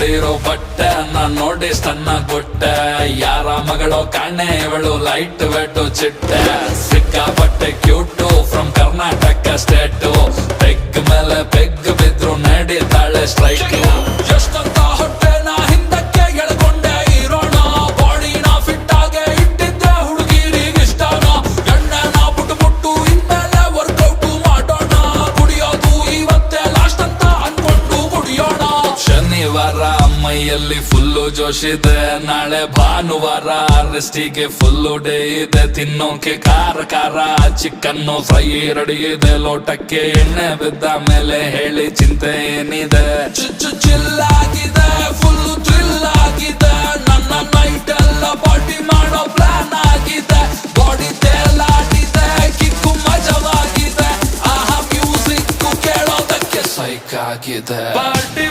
ಹಾಕೊಂಡಿರೋ ಬಟ್ಟೆ ಅನ್ನ ನೋಡಿ ಸಣ್ಣ ಕೊಟ್ಟೆ. ಯಾರ ಮಗಳು ಕಾಣೆ, ಇವಳು ಲೈಟ್ ವೆಟ್ಟು ಚಿಟ್ಟೆ. ಸಿಕ್ಕಾಪಟ್ಟೆ cute from Karnataka state peg ಮೇಲೆ ಪೆಗ್ ಬಿದ್ರು ನಡೀತಾಳೆ ಸ್ಟ್ರೈಕ್ ಶನಿವಾರ ಮೈಯಲ್ಲಿ ಫುಲ್ಲು ಜೋಶಿದೆ ನಾಳೆ ಭಾನುವಾರ ರೆಸ್ಟಿಗೆ ಫುಲ್ಲು ಡೇ ಇದೆ. ತಿನ್ನೋಕೆ ಖಾರ ಖಾರ, ಚಿಕನ್ನು ಫ್ರೈ ರೆಡಿ ಇದೆ. ಲೋಟಕ್ಕೆ ಎಣ್ಣೆ ಬಿದ್ದ ಮೇಲೆ ಹೇಳಿ ಚಿಂತೆ ಏನಿದೆ? ಚುಚ್ಚು ಚಿಲ್ಲಾಗಿದೆ ಫುಲ್ಲು ಥ್ರಿಲ್ ಆಗಿದೆ. ನನ್ನ ನೈಟ್ ಎಲ್ಲ ಪಾರ್ಟಿ ಮಾಡೋ ಪ್ಲಾನ್ ಆಗಿದೆ. ಬಾಡಿ ತೇಲಾಡಿದೆ ಕಿಕ್ಕು ಮಜವಾಗಿದೆ. ಆಹಾ ಮ್ಯೂಸಿಕ್ ಕೇಳೋದಕ್ಕೆ ಸೈಕ್ ಆಗಿದೆ.